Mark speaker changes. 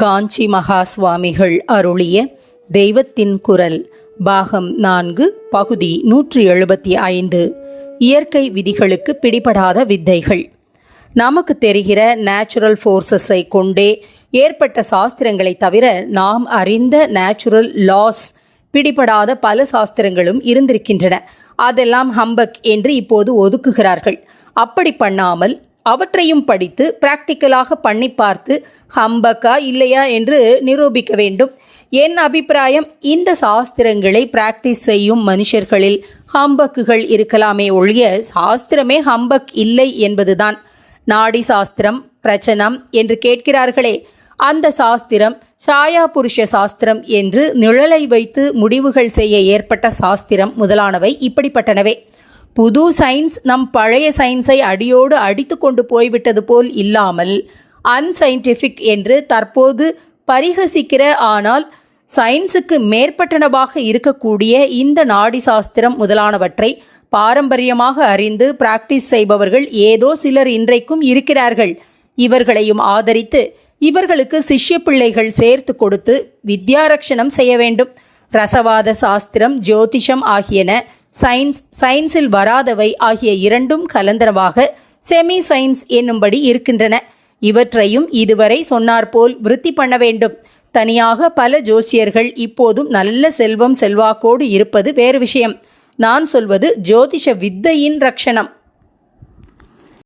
Speaker 1: காஞ்சி மகா சுவாமிகள் அருளிய தெய்வத்தின் குரல் பாகம் நான்கு பகுதி நூற்றி எழுபத்தி ஐந்து. இயற்கை விதிகளுக்கு பிடிபடாத வித்தைகள். நமக்கு தெரிகிற நேச்சுரல் ஃபோர்ஸஸை கொண்டே ஏற்பட்ட சாஸ்திரங்களை தவிர நாம் அறிந்த நேச்சுரல் லாஸ் பிடிபடாத பல சாஸ்திரங்களும் இருந்திருக்கின்றன. அதெல்லாம் ஹம்பக் என்று இப்போது ஒதுக்குகிறார்கள். அப்படி பண்ணாமல் அவற்றையும் படித்து பிராக்டிக்கலாக பண்ணி பார்த்து ஹம்பக்கா இல்லையா? என்று நிரூபிக்க வேண்டும். என் அபிப்பிராயம் இந்த சாஸ்திரங்களை பிராக்டிஸ் செய்யும் மனுஷர்களில் ஹம்பக்குகள் இருக்கலாமே ஒழிய சாஸ்திரமே ஹம்பக் இல்லை என்பதுதான். நாடி சாஸ்திரம் பிரச்சனம் என்று கேட்கிறார்களே அந்த சாஸ்திரம் சாயா புருஷ சாஸ்திரம் என்று நிழலை வைத்து முடிவுகள் செய்ய ஏற்பட்ட சாஸ்திரம் முதலானவை இப்படிப்பட்டனவே. புது சயின்ஸ் நம் பழைய சயின்ஸை அடியோடு அடித்து கொண்டு போய்விட்டது போல் இல்லாமல் அன்சைன்டிஃபிக் என்று தற்போது பரிகசிக்கிற ஆனால் சயின்ஸுக்கு மேற்பட்டனவாக இருக்கக்கூடிய இந்த நாடி சாஸ்திரம் முதலானவற்றை பாரம்பரியமாக அறிந்து பிராக்டிஸ் செய்பவர்கள் ஏதோ சிலர் இன்றைக்கும் இருக்கிறார்கள். இவர்களையும் ஆதரித்து இவர்களுக்கு சிஷ்ய பிள்ளைகள் சேர்த்து கொடுத்து வித்யாரக்ஷணம் செய்ய வேண்டும். ரசவாத சாஸ்திரம் ஜோதிஷம் ஆகியன சயின்ஸ் சயின்ஸில் வராதவை ஆகிய இரண்டும் கலந்தனவாக செமி சயின்ஸ் என்னும்படி இருக்கின்றன. இவற்றையும் இதுவரை சொன்னார்போல் விருத்தி பண்ண வேண்டும். தனியாக பல ஜோசியர்கள் இப்போதும் நல்ல செல்வம் செல்வாக்கோடு இருப்பது வேறு விஷயம். நான் சொல்வது ஜோதிஷ வித்தையின் ரக்ஷணம்.